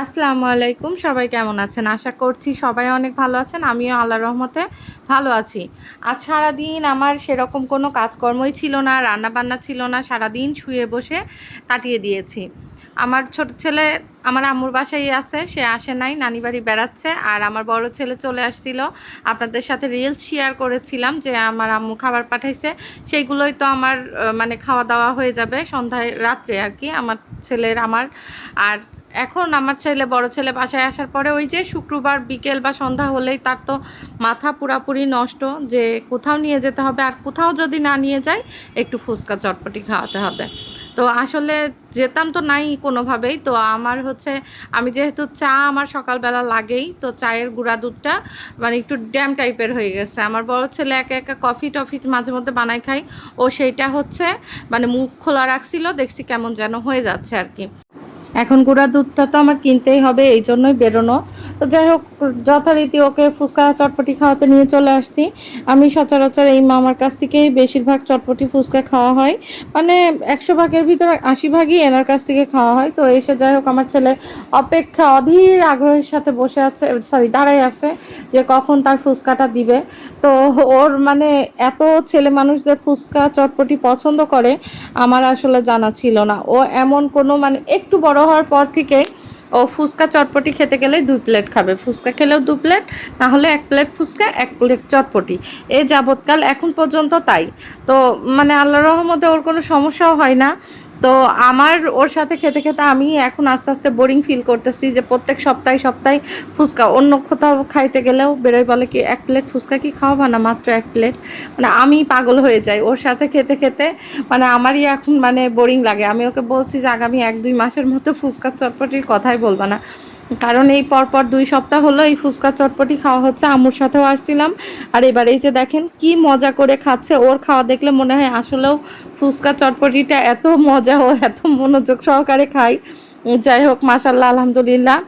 আসসালামু আলাইকুম, সবাই কেমন আছেন? আশা করছি সবাই অনেক ভালো আছেন, আমিও আল্লাহ রহমতে ভালো আছি। আজ সারাদিন আমার সেরকম কোনো কাজকর্মই ছিল না রান্না বান্না ছিল না, সারাদিন শুয়ে বসে কাটিয়ে দিয়েছি। আমার ছোট ছেলে, আমার আম্মুর বাসায় আছে, সে আসে নাই, নানি বাড়ি বেড়াচ্ছে, আর আমার বড় ছেলে চলে আসছিল। আপনাদের সাথে রিলস শেয়ার করেছিলাম যে আমার আম্মু খাবার পাঠাইছে, সেইগুলোই তো আমার মানে খাওয়া দাওয়া হয়ে যাবে সন্ধ্যায়, রাত্রে আর কি, আমার ছেলের, আমার, আর এখন আমার ছেলে, বড় ছেলে বাসায় আসার পরে ওই যে শুক্রবার বিকেল বা সন্ধ্যা হলেই তার তো মাথা পুরাপুরি নষ্ট যে কোথাও নিয়ে যেতে হবে আর কোথাও যদি না নিয়ে যায় একটু ফুচকা চটপটি খাওয়াতে হবে। তো আসলে যেতাম তো নাই কোনোভাবেই। তো আমার হচ্ছে, আমি যেহেতু চা আমার সকালবেলা লাগেই, তো চায়ের গুঁড়া দুধটা মানে একটু ড্যাম টাইপের হয়ে গেছে। আমার বড় ছেলে একা একা কফি টফি মাঝে মধ্যে বানাই খাই। ও সেইটা হচ্ছে মানে মুখ খোলা রাখছিল, দেখছি কেমন যেন হয়ে যাচ্ছে আর কি। এখন গুঁড়া দুধটা তো আমার কিনতেই হবে, এই জন্যই বেরোনো। তো যাই হোক, যথারীতি ওকে ফুচকা চটপটি খাওয়াতে নিয়ে চলে আসছি। আমি সচরাচর এই মামার কাছ থেকেই বেশিরভাগ চটপটি ফুচকা খাওয়া হয়। মানে একশো ভাগের ভিতরে আশি ভাগই এনার কাছ থেকে খাওয়া হয়। তো এসে যাই হোক, আমার ছেলে অপেক্ষা অধীর আগ্রহের সাথে বসে আছে সরি দাঁড়াই আছে যে কখন তার ফুচকাটা দিবে। তো ওর মানে এত ছেলে মানুষদের ফুচকা চটপটি পছন্দ করে, আমার আসলে জানা ছিল না। ও এমন কোনো মানে একটু বড় হওয়ার পর থেকে ও ফুচকা চটপটি খেতে গেলে দুই প্লেট খাবে। ফুচকা খেলেও দু প্লেট, না হলে এক প্লেট ফুচকা, এক প্লেট চটপটি। এ যাবৎকাল এখন পর্যন্ত তাই। তো মানে আল্লাহ রহমতে ওর কোনো সমস্যাও হয় না। তো আমার ওর সাথে খেতে খেতে আমি এখন আস্তে আস্তে বোরিং ফিল করতেছি যে প্রত্যেক সপ্তাহে সপ্তাহে ফুচকা। অন্য কোথাও খাইতে গেলেও বেরোয় বলে কি, এক প্লেট ফুচকা কি খাওয়াবা না মাত্র এক প্লেট মানে আমি পাগল হয়ে যাই ওর সাথে খেতে খেতে। মানে আমারই এখন মানে বোরিং লাগে। আমি ওকে বলছি যে আগামী এক দুই মাসের মতো ফুচকা চটপটির কথাই বলবা না। কারণ এই পরপর দুই সপ্তাহ হলো এই ফুচকা চটপটি খাওয়া হচ্ছে। আমুর সাথেও আসছিলাম। আর এবার এই যে দেখেন কি মজা করে খাচ্ছে। ওর খাওয়া দেখলে মনে হয় আসলেও ফুচকা চটপটিটা এত মজা ও এত মনোযোগ সহকারে খাই। যাই হোক মাসাল্লাহ আলহামদুলিল্লাহ।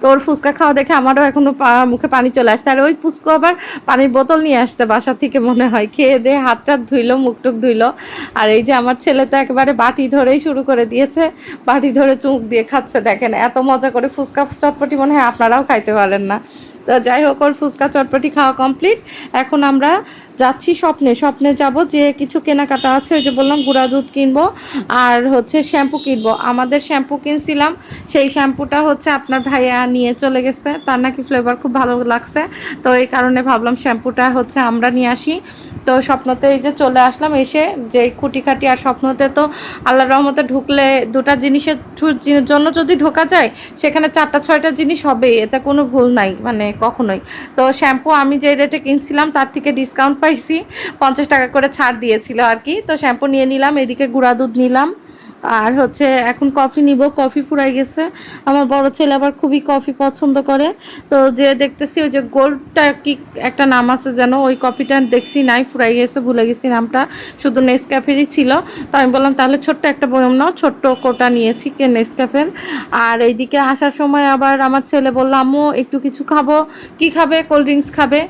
তো ওর ফুচকা খাওয়া দেখে আমারও এখনও পা- মুখে পানি চলে আসছে। আর ওই ফুচকো আবার পানির বোতল নিয়ে আসতে বাসা থেকে, মনে হয়। খেয়ে দিয়ে হাত টাত ধুইলো, মুখ টুক ধুইলো। আর এই যে আমার ছেলে তো একেবারে বাটি ধরেই শুরু করে দিয়েছে। বাটি ধরে চুমুক দিয়ে খাচ্ছে, দেখেন। এত মজা করে ফুচকা চটপটি মনে হয় আপনারাও খাইতে পারেন না। তো যাই হোক, ওর ফুচকা চটপটি খাওয়া কমপ্লিট এখন আমরা যাচ্ছি স্বপ্নে। স্বপ্নে যাব যে কিছু কেনাকাটা আছে, ওই যে বললাম গুঁড়া দুধ কিনবো আর হচ্ছে শ্যাম্পু কিনবো। আমাদের শ্যাম্পু কিনছিলাম, সেই শ্যাম্পুটা হচ্ছে আপনার ভাইয়া নিয়ে চলে গেছে। তার নাকি ফ্লেভার খুব ভালো লাগছে। তো এই কারণে ভাবলাম শ্যাম্পুটা হচ্ছে আমরা নিয়ে আসি। তো স্বপ্নতে এই যে চলে আসলাম, এসে যে খুঁটিখাটি আর স্বপ্নতে তো আল্লাহ রহমতে ঢুকলে দুটা জিনিসের জন্য যদি ঢোকা যায়, সেখানে চারটা, ছয়টা জিনিস হবে, এতে কোনো ভুল নাই মানে কখনোই। তো শ্যাম্পু আমি যে রেটে কিনছিলাম, তার থেকে ডিসকাউন্ট পাইছি, পঞ্চাশ টাকা করে ছাড় দিয়েছিল আর কি। তো শ্যাম্পু নিয়ে নিলাম, এদিকে গুঁড়া দুধ নিলাম। আর হচ্ছে এখন কফি নিব, কফি ফুরাই গেছে। আমার বড় ছেলে আবার খুবই কফি পছন্দ করে। তো যে দেখতেছি ওই যে গোল্ডটা কি একটা নাম আছে যেন, ওই কফিটা দেখছি নাই, ফুরাই গেছে, ভুলে গেছি নামটা। শুধু নেসক্যাফেরই ছিল। তো আমি বললাম, তাহলে ছোট্ট একটা বয়ম নাও, ছোট্ট কোটা নিয়েছি কে নেসক্যাফের আর এইদিকে আসার সময় আবার আমার ছেলে বলল, আম্মু, একটু কিছু খাব। কি খাবে? কোল্ড ড্রিঙ্কস খাবে।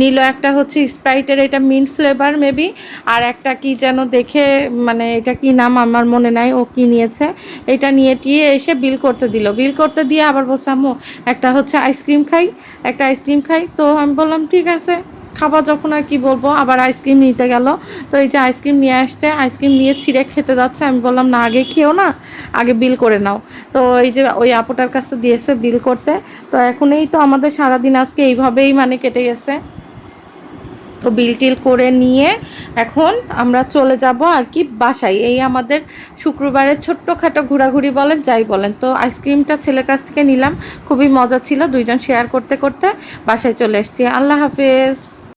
নিল একটা হচ্ছে স্প্রাইটের এটা মিন্ট ফ্লেভার মেবি আর একটা কি যেন দেখে মানে এটা কি নাম আমার মনে নাই, ও কি নিয়েছে, এটা নিয়ে টিয়ে এসে বিল করতে দিল। বিল করতে দিয়ে আবার বলছে একটা হচ্ছে আইসক্রিম খাই, একটা আইসক্রিম খাই। তো আমি বললাম, ঠিক আছে খাবার যখন আর কি বলব। আবার আইসক্রিম নিতে গেল। তো এই যে আইসক্রিম নিয়ে আসছে আইসক্রিম নিয়ে ছিঁড়ে খেতে যাচ্ছে। আমি বললাম, না, আগে খেও না, আগে বিল করে নাও। তো এই যে ওই আপুটার কাছে দিয়েছে বিল করতে। তো এখন এই তো আমাদের সারাদিন আজকে এইভাবেই মানে কেটে গেছে। তো বিল টিল করে নিয়ে এখন আমরা চলে যাব আর কি বাসায়। এই আমাদের শুক্রবারের ছোট্টখাটো ঘোরাঘুরি বলেন, যাই বলেন। তো আইসক্রিমটা ছেলের কাছ থেকে নিলাম। খুবই মজা ছিল, দুইজন শেয়ার করতে করতে বাসায় চলে এসছি। আল্লাহ হাফেজ।